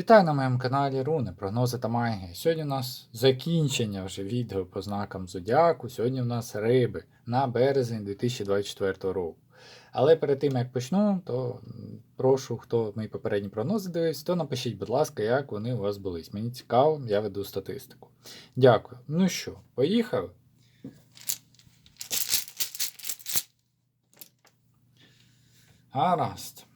Вітаю на моєму каналі Руни, прогнози та магія. Сьогодні у нас закінчення вже відео по знакам Зодіаку. Сьогодні у нас риби на березень 2024 року. Але перед тим як почну, то прошу, хто мої попередні прогнози дивився, то напишіть, будь ласка, як вони у вас були. Мені цікаво, я веду статистику. Дякую. Ну що, поїхали? Гаразд.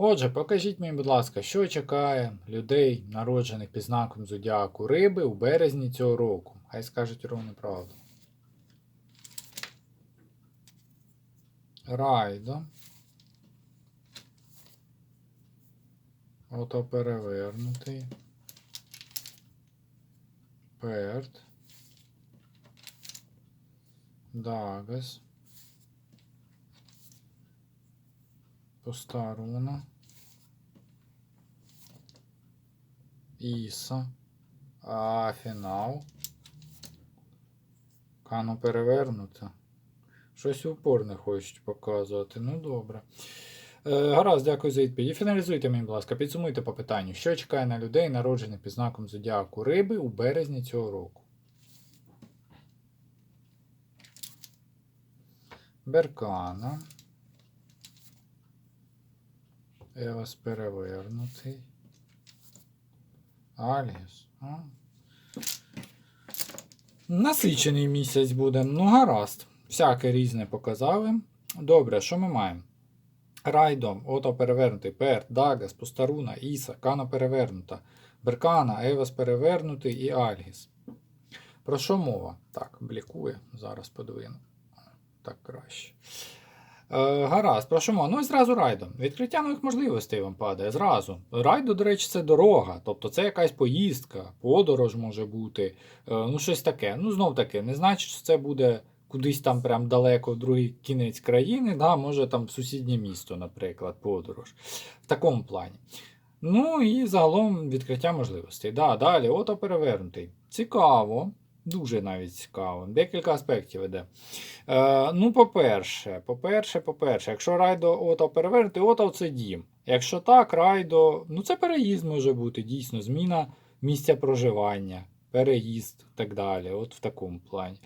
Отже, покажіть мені, будь ласка, що чекає людей, народжених під знаком зодіаку риби у березні цього року. Хай скажуть ровно правду. Райдо. Ото перевернутий. Перт. Дагас. Постаруна. Іса. А фінал. Кано перевернута. Щось упор не хочуть показувати. Ну добре. Е, гаразд, дякую за відповідь. І Фіналізуйте мені, будь ласка, підсумуйте по питанню, що чекає на людей, народжених під знаком зодіаку риби у березні цього року. Беркана. Евас перевернутий. Аліс. А? Насичений місяць буде. Ну, гаразд. Всяке різне показали. Добре, що ми маємо? Райдом, ото перевернутий, Перт, Дагас, Постаруна, Іса, Кана перевернута, Беркана, Евас перевернутий і Альгіс. Про що мова? Так, блікує. Зараз подвину. Так краще. Е, гаразд, про що? Ну і зразу райдо. Відкриття нових можливостей вам падає. Зразу. Райдо, до речі, це дорога. Тобто це якась поїздка, подорож може бути. Е, ну, щось таке. Ну, знов таки, не значить, що це буде кудись там прям далеко в другий кінець країни, да, може там в сусіднє місто, наприклад, подорож. В такому плані. Ну і загалом відкриття можливостей. Да, далі, ото перевернутий. Цікаво. Дуже навіть цікаво. Декілька аспектів іде. Е, ну, по-перше, по-перше, по-перше, якщо райдо ото перевернути, ото це дім. Якщо так, райдо, ну це переїзд може бути, дійсно, зміна місця проживання, переїзд і так далі. От в такому плані.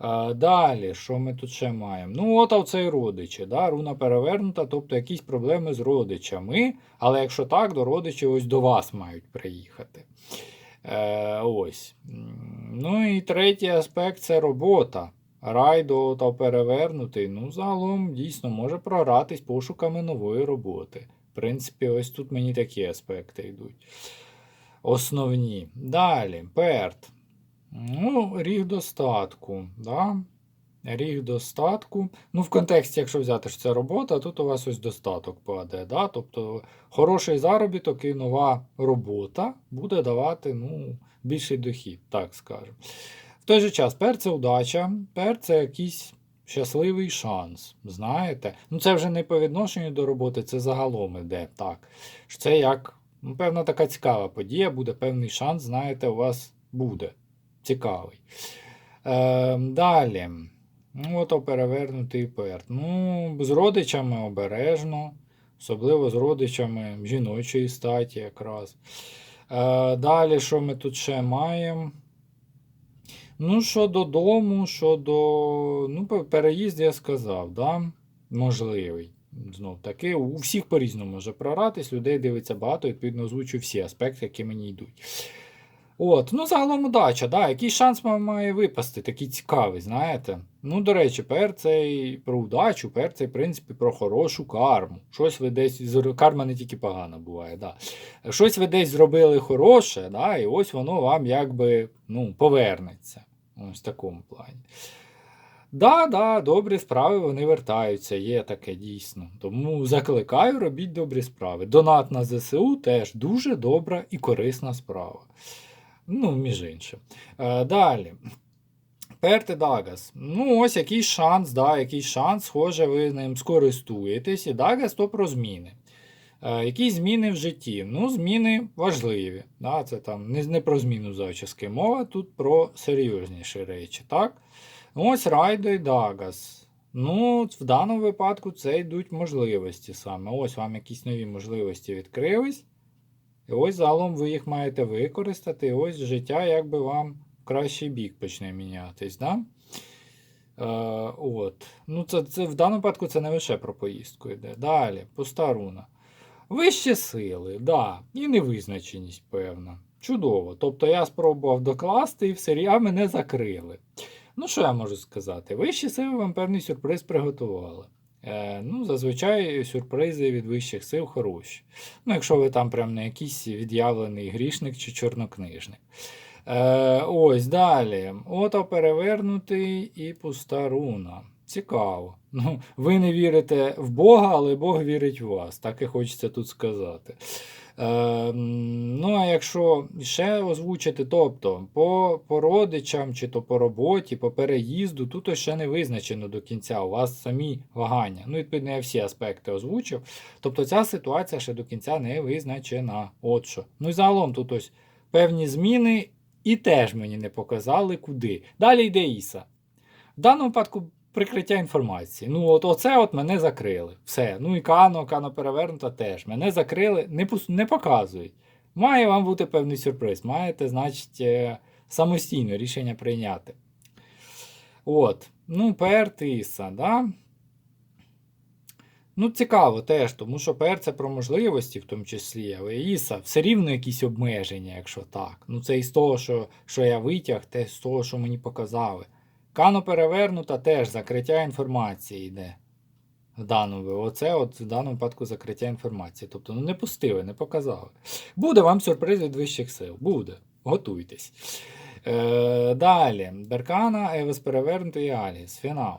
Е, далі, що ми тут ще маємо? Ну, от оцей родичі. Да? Руна перевернута, тобто якісь проблеми з родичами. Але якщо так, то родичі ось до вас мають приїхати. Е, ось. Ну і третій аспект це робота. Райдо та перевернутий. Ну, загалом дійсно може програтись пошуками нової роботи. В принципі, ось тут мені такі аспекти йдуть. Основні. Далі, перт. Ну, ріг достатку. Да? Ріг достатку. Ну, в контексті, якщо взяти, що це робота, тут у вас ось достаток падає. Да? Тобто хороший заробіток і нова робота буде давати ну, більший дохід, так скажемо. В той же час, пер це удача, пер це якийсь щасливий шанс. Знаєте? Ну, це вже не по відношенню до роботи, це загалом іде. так. Це як ну, певна така цікава подія, буде певний шанс, знаєте, у вас буде. Цікавий. Е, далі. Ну, ото перевернутий перт. Ну, з родичами обережно, особливо з родичами жіночої статі якраз. Е, далі, що ми тут ще маємо? Ну, що додому, що до. Ну, переїзд я сказав, да? можливий. Знов таки, у всіх по-різному може програтись, людей дивиться багато, відповідно, озвучу всі аспекти, які мені йдуть. От, ну загалом удача, да, який шанс ма- має випасти, такий цікавий, знаєте. Ну, до речі, пер цей про удачу, пер цей, в принципі, про хорошу карму. Щось ви десь карма не тільки погана буває, да. Щось ви десь зробили хороше, да, і ось воно вам якби ну, повернеться. Ось в такому плані. Да, да, добрі справи вони вертаються, є таке дійсно. Тому закликаю, робіть добрі справи. Донат на ЗСУ теж дуже добра і корисна справа. Ну, між іншим. Е, далі. Перти Дагас. Ну, ось якийсь шанс, да, якийсь шанс, схоже, ви ним скористуєтесь. І Дагас то про зміни. Е, які зміни в житті? Ну, зміни важливі. Да, це там не, не про зміну зачіски мова, тут про серйозніші речі. так? Ось Райдо і Дагас. Ну, в даному випадку це йдуть можливості саме. Ось вам якісь нові можливості відкрились. І ось загалом ви їх маєте використати, і ось життя якби вам в кращий бік почне мінятись. Да? Е, от. Ну, це, це, в даному випадку це не лише про поїздку йде. Далі, постаруна. Вищі сили, да, і невизначеність певна. Чудово. Тобто я спробував докласти і все, а мене закрили. Ну, що я можу сказати? Вищі сили вам певний сюрприз приготували. Е, ну, зазвичай сюрпризи від вищих сил хороші. Ну, якщо ви там прям не якийсь від'явлений грішник чи чорнокнижник. Е, ось далі. Ото перевернутий і пуста руна. Цікаво. Ну, ви не вірите в Бога, але Бог вірить в вас. Так і хочеться тут сказати. Е, м, ну, а якщо ще озвучити, тобто по, по родичам, чи то по роботі, по переїзду, тут ще не визначено до кінця. У вас самі вагання. Ну, відповідно, я всі аспекти озвучив. Тобто ця ситуація ще до кінця не визначена. От що. Ну і загалом тут ось певні зміни, і теж мені не показали, куди. Далі йде Іса. В даному випадку прикриття інформації. Ну, от оце от мене закрили. Все. Ну і Кано, Кано перевернута теж. Мене закрили, не, не показують. Має вам бути певний сюрприз. Маєте, значить, е, самостійно рішення прийняти. От. Ну, ПР Тиса, да? Ну, цікаво теж, тому що ПР це про можливості, в тому числі, але ІСа все рівно якісь обмеження, якщо так. Ну, це із того, що, що я витяг, те з того, що мені показали. Кано перевернута теж закриття інформації йде. В даному, оце от в даному випадку закриття інформації. Тобто, ну не пустили, не показали. Буде вам сюрприз від вищих сил. Буде. Готуйтесь. Е, далі. Беркана, Евес перевернутий Аліс. Фінал.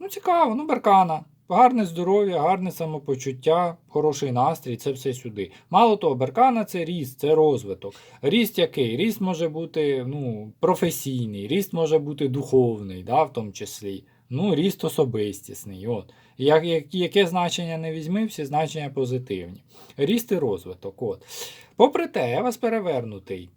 Ну, цікаво, ну, Беркана. Гарне здоров'я, гарне самопочуття, хороший настрій, це все сюди. Мало того, беркана це ріст, це розвиток. Ріст який? Ріст може бути ну, професійний, ріст може бути духовний, да, в тому числі. Ну, ріст особистісний. От. Як, як, яке значення не візьми, всі значення позитивні. Ріст і розвиток. От. Попри те, я вас перевернутий.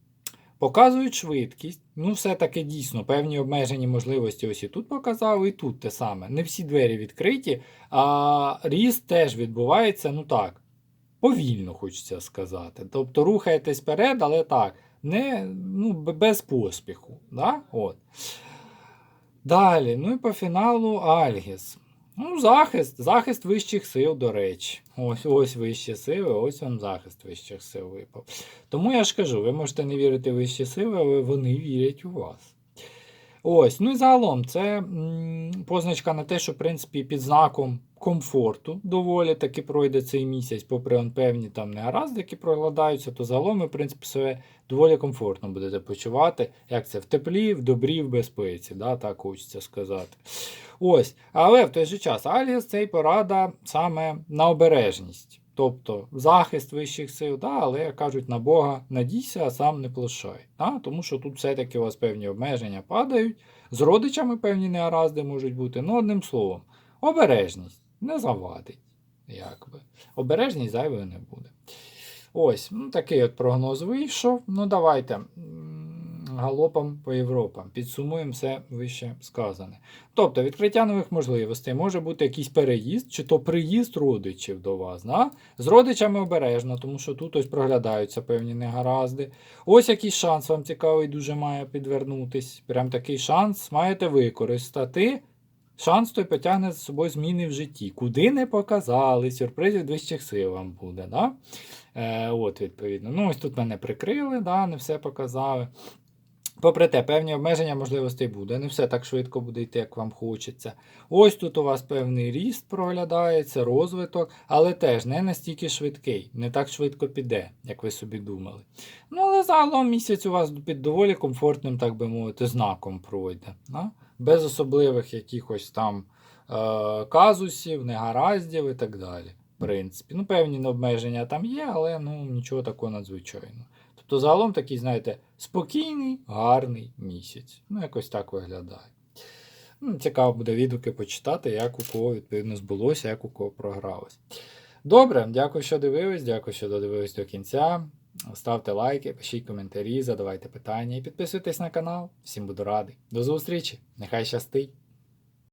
Показують швидкість. Ну, все-таки дійсно певні обмежені можливості ось і тут показав, і тут те саме. Не всі двері відкриті, а ріст теж відбувається, ну так, повільно хочеться сказати. Тобто рухаєтесь вперед, але так, не, ну, без поспіху. Да? От. Далі, ну і по фіналу Альгіс. Ну, захист, захист вищих сил, до речі. Ось ось вищі сили, ось вам захист вищих сил випав. Тому я ж кажу, ви можете не вірити в вищі сили, але вони вірять у вас. Ось, ну і загалом це позначка на те, що, в принципі, під знаком комфорту доволі таки пройде цей місяць, попри певні там негаразди, які проглядаються, то загалом ви, в принципі, себе доволі комфортно будете почувати. Як це в теплі, в добрі, в безпеці, да, так хочеться сказати. Ось, але в той же час Аліс це й порада саме на обережність. Тобто захист вищих сил, да, але кажуть на Бога, надійся, а сам не плашай. Да? Тому що тут все-таки у вас певні обмеження падають, з родичами певні негаразди можуть бути. Ну, одним словом, обережність не завадить. Якби. Обережність зайвою не буде. Ось, ну, такий от прогноз вийшов. Ну, давайте галопом по Європам. Підсумуємо все вище сказане. Тобто, відкриття нових можливостей може бути якийсь переїзд, чи то приїзд родичів до вас. Да? З родичами обережно, тому що тут ось проглядаються певні негаразди. Ось якийсь шанс вам цікавий дуже має підвернутись. Прям такий шанс маєте використати. Шанс той потягне з собою зміни в житті. Куди не показали, сюрприз від вищих сил вам буде. Да? Е, от, відповідно. Ну, ось тут мене прикрили, да, не все показали. Попри те, певні обмеження можливостей буде. Не все так швидко буде йти, як вам хочеться. Ось тут у вас певний ріст проглядається, розвиток, але теж не настільки швидкий, не так швидко піде, як ви собі думали. Ну, але загалом місяць у вас під доволі комфортним, так би мовити, знаком пройде. Да? Без особливих якихось там е- казусів, негараздів і так далі. В принципі. Ну, певні обмеження там є, але ну, нічого такого надзвичайного. Тобто, загалом такий, знаєте, спокійний, гарний місяць. Ну, якось так виглядає. Ну, цікаво буде відгуки почитати, як у кого відповідно збулося, як у кого програлось. Добре, дякую, що дивились, дякую, що додивились до кінця. Ставте лайки, пишіть коментарі, задавайте питання і підписуйтесь на канал. Всім буду радий. До зустрічі! Нехай щастить!